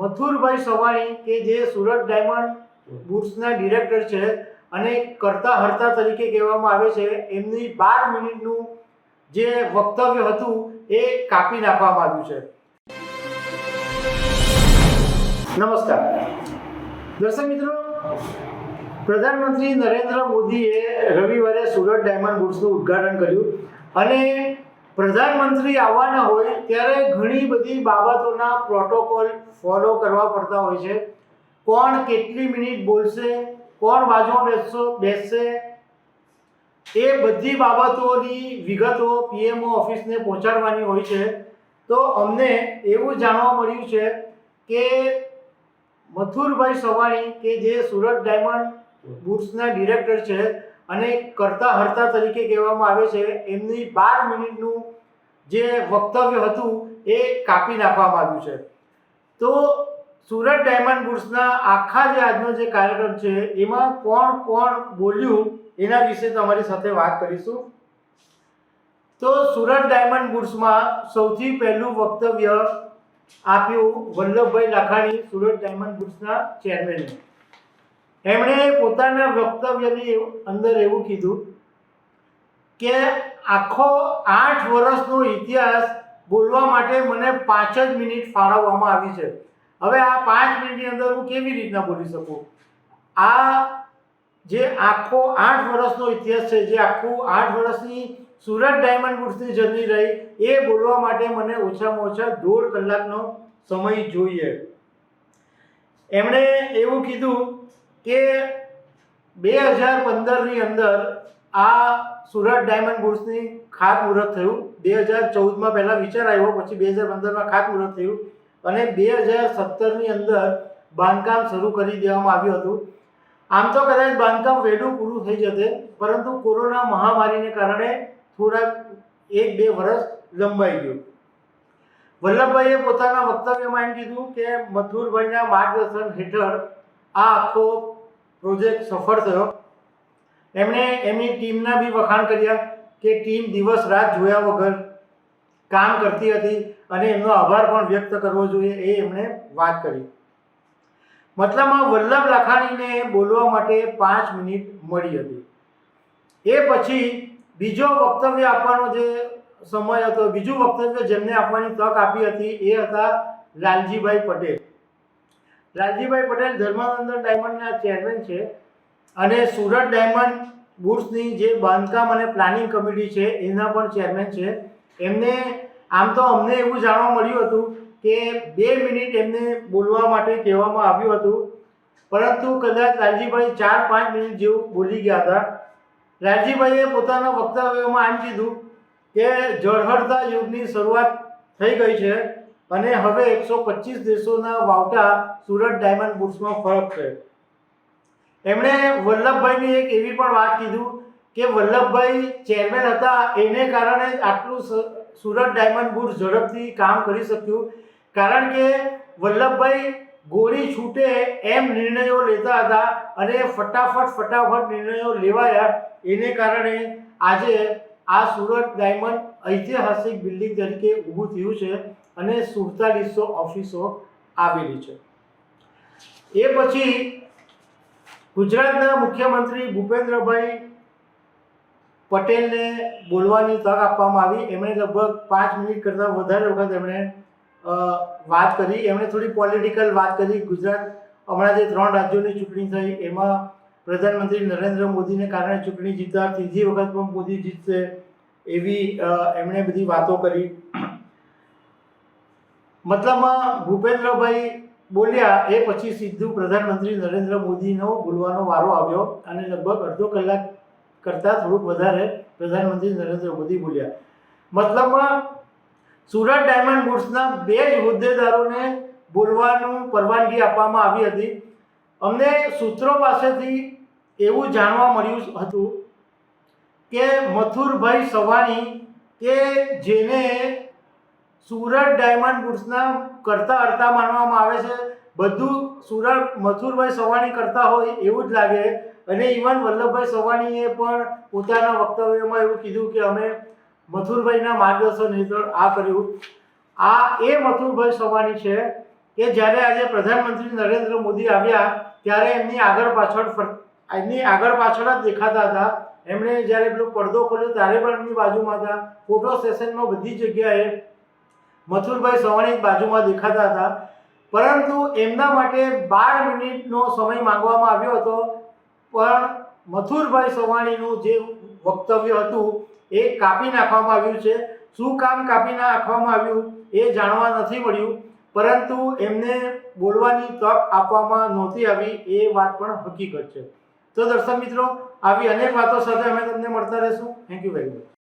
મથુરભાઈ સવાણી, કે જે Surat diamond બુટ્સના director છે અને કરતા હર્તા તરીકે કહેવામાં આવે છે, એમની બાર મિનિટનું જે વક્તવ્ય હતું એ કાપી નાખવામાં આવ્યું છે. નમસ્કાર. દર્શક મિત્રો, પ્રધાનમંત્રી નરેન્દ્ર મોદીએ રવિવારે સુરત ડાયમંડ બુટ્સનું ઉદ્ઘાટન કર્યું અને પ્રધાનમંત્રી આવવાના હોય ત્યારે ઘણી બધી બાબતોના પ્રોટોકોલ ફોલો કરવા પડતા હોય છે. કોણ કેટલી મિનિટ બોલશે, કોણ બાજુમાં બેસશો, બેસશે? એ બધી બાબતોની વિગતો પીએમઓ ઓફિસને પહોંચાડવાની હોય છે. તો અમને એવું જાણવા મળ્યું છે કે મથુરભાઈ સવાણી, કે જે સુરત ડાયમંડ બુટ્સના ડિરેક્ટર છે અને કરતા હરતા તરીકે કહેવામાં આવે છે, એમની બાર મિનિટનું જે વક્તવ્ય હતું એ કાપી નાખવામાં આવ્યું છે. તો સુરત ડાયમંડ બુર્સના આખા જે આજનો જે કાર્યક્રમ છે, એમાં કોણ કોણ બોલ્યું, એના વિશે તમારી સાથે વાત કરીશું. તો સુરત ડાયમંડ બુર્સમાં સૌથી પહેલું વક્તવ્ય આપ્યું વલ્લભભાઈ લાખાણી, સુરત ડાયમંડ બુટ્સના ચેરમેને. એમણે પોતાના વક્તવ્યની અંદર એવું કીધું કે આખો આઠ વર્ષનો ઇતિહાસ બોલવા માટે મને પાંચ જ મિનિટ ફાળવવામાં આવી છે. હવે આ પાંચ મિનિટની અંદર હું કેવી રીતના બોલી શકું? આ જે આખો આઠ વર્ષનો ઇતિહાસ છે, જે આખું આઠ વર્ષની સુરત ડાયમંડ બુટ્સની જર્ની રહી, એ બોલવા માટે મને ઓછામાં ઓછા દોઢ કલાકનો સમય જોઈએ. એમણે એવું કીધું કે બે હજાર પંદરની અંદર આ સુરત ડાયમંડ બુટ્સની ખાતમુહૂર્ત થયું. બે હજાર ચૌદમાં પહેલાં વિચાર આવ્યો, પછી બે હજાર પંદરમાં ખાતમુહૂર્ત થયું અને બે હજાર સત્તરની અંદર બાંધકામ શરૂ કરી દેવામાં આવ્યું હતું. આમ તો કદાચ બાંધકામ વહેલું પૂરું થઈ જશે, પરંતુ કોરોના મહામારીને કારણે થોડાક એક બે વર્ષ લંબાઈ ગયું. વલ્લભભાઈએ પોતાના વક્તવ્યમાં એમ કીધું કે મથુરભાઈના માર્ગદર્શન હેઠળ આ આખો પ્રોજેક્ટ સફળ થયો. એમણે એમની ટીમના બી વખાણ કર્યા કે ટીમ દિવસ રાત જોયા વગર કામ કરતી હતી અને એમનો આભાર પણ વ્યક્ત કરવો જોઈએ એ એમણે વાત કરી. મતલબમાં વલ્લભ લાખાણીને બોલવા માટે પાંચ મિનિટ મળી હતી. એ પછી બીજો વક્તવ્ય આપવાનો જે સમય હતો, બીજું વક્તવ્ય જેમને આપવાની તક આપી હતી એ હતા લાલજીભાઈ પટેલ. લાલજીભાઈ પટેલ ધર્માનંદ ડાયમંડના ચેરમેન છે અને સુરત ડાયમંડ બુટ્સની જે બાંધકામ અને પ્લાનિંગ કમિટી છે, એના પણ ચેરમેન છે. એમને આમ તો અમને એવું જાણવા મળ્યું હતું કે બે મિનિટ એમને બોલવા માટે કહેવામાં આવ્યું હતું, પરંતુ કદાચ લાલજીભાઈ ચાર પાંચ મિનિટ જેવું બોલી ગયા હતા. લાલજીભાઈએ પોતાના વક્તવ્યમાં એમ કીધું કે જળહળતા યુગની શરૂઆત થઈ ગઈ છે. અને હવે એકસો પચીસ દેશોના વાવટા સુરત ડાયમંડ બુટ્સમાં ફરક છે. એમણે વલ્લભભાઈની એક એવી પણ વાત કીધું કે વલ્લભભાઈ ચેરમેન હતા, એને કારણે આટલું સુરત ડાયમંડ બુટ્સ ઝડપથી કામ કરી શક્યું. કારણ કે વલ્લભભાઈ ગોળી છૂટે એમ નિર્ણયો લેતા હતા અને ફટાફટ ફટાફટ નિર્ણયો લેવાયા. એને કારણે આજે આ સુરત ડાયમંડ ઐતિહાસિક બિલ્ડિંગ તરીકે ઊભું થયું છે. અને સુડતાલીસો ઓફિસો આવેલી છે. એ પછી ગુજરાતના મુખ્યમંત્રી ભૂપેન્દ્રભાઈ પટેલને બોલવાની તક આપવામાં આવી. એમણે લગભગ પાંચ મિનિટ કરતાં વધારે વખત એમણે વાત કરી. એમણે થોડી પોલિટિકલ વાત કરી. ગુજરાત હમણાં જે ત્રણ રાજ્યોની ચૂંટણી થઈ, એમાં પ્રધાનમંત્રી નરેન્દ્ર મોદીને કારણે ચૂંટણી જીતતા ત્રીજી વખત પણ મોદી જીતશે એવી એમણે બધી વાતો કરી. મતલબમાં ભૂપેન્દ્રભાઈ બોલ્યા, એ પછી સીધું પ્રધાનમંત્રી નરેન્દ્ર મોદીનો બોલવાનો વારો આવ્યો અને લગભગ અડધો કલાક કરતાં થોડુંક વધારે પ્રધાનમંત્રી નરેન્દ્ર મોદી બોલ્યા. મતલબમાં સુરત ડાયમંડ બુટ્સના બે જ હોદ્દેદારોને બોલવાનું પરવાનગી આપવામાં આવી હતી. અમને સૂત્રો પાસેથી એવું જાણવા મળ્યું હતું કે મથુરભાઈ સવાણી કે જેને સુરત ડાયમંડ બુટ્સના કરતા અર્તા માનવામાં આવે છે. બધું સુરત મથુરભાઈ સવાણી કરતા હોય એવું જ લાગે. અને ઇવન વલ્લભભાઈ સવાણીએ પણ પોતાના વક્તવ્યમાં એવું કીધું કે અમે મથુરભાઈના માર્ગદર્શન હેઠળ આ કર્યું. આ એ મથુરભાઈ સવાણી છે કે જ્યારે આજે પ્રધાનમંત્રી નરેન્દ્ર મોદી આવ્યા ત્યારે એમની આગળ પાછળ એમની આગળ પાછળ જ દેખાતા હતા. એમણે જ્યારે પેલો પડદો ખોલ્યો ત્યારે પણ એમની બાજુમાં હતા. ફોટો સેશનમાં બધી જગ્યાએ મથુરભાઈ સવાણી બાજુમાં દેખાતા હતા. પરંતુ એમના માટે બાર મિનિટનો સમય માંગવામાં આવ્યો હતો. પણ મથુરભાઈ સવાણીનું જે વક્તવ્ય હતું એ કાપી નાખવામાં આવ્યું છે. શું કામ કાપી નાખવામાં આવ્યું એ જાણવા નથી મળ્યું. પરંતુ એમને બોલવાની તક આપવામાં નહોતી આવી એ વાત પણ હકીકત છે. તો દર્શક મિત્રો, આવી અનેક વાતો સાથે અમે તમને મળતા રહીશું. Thank you very much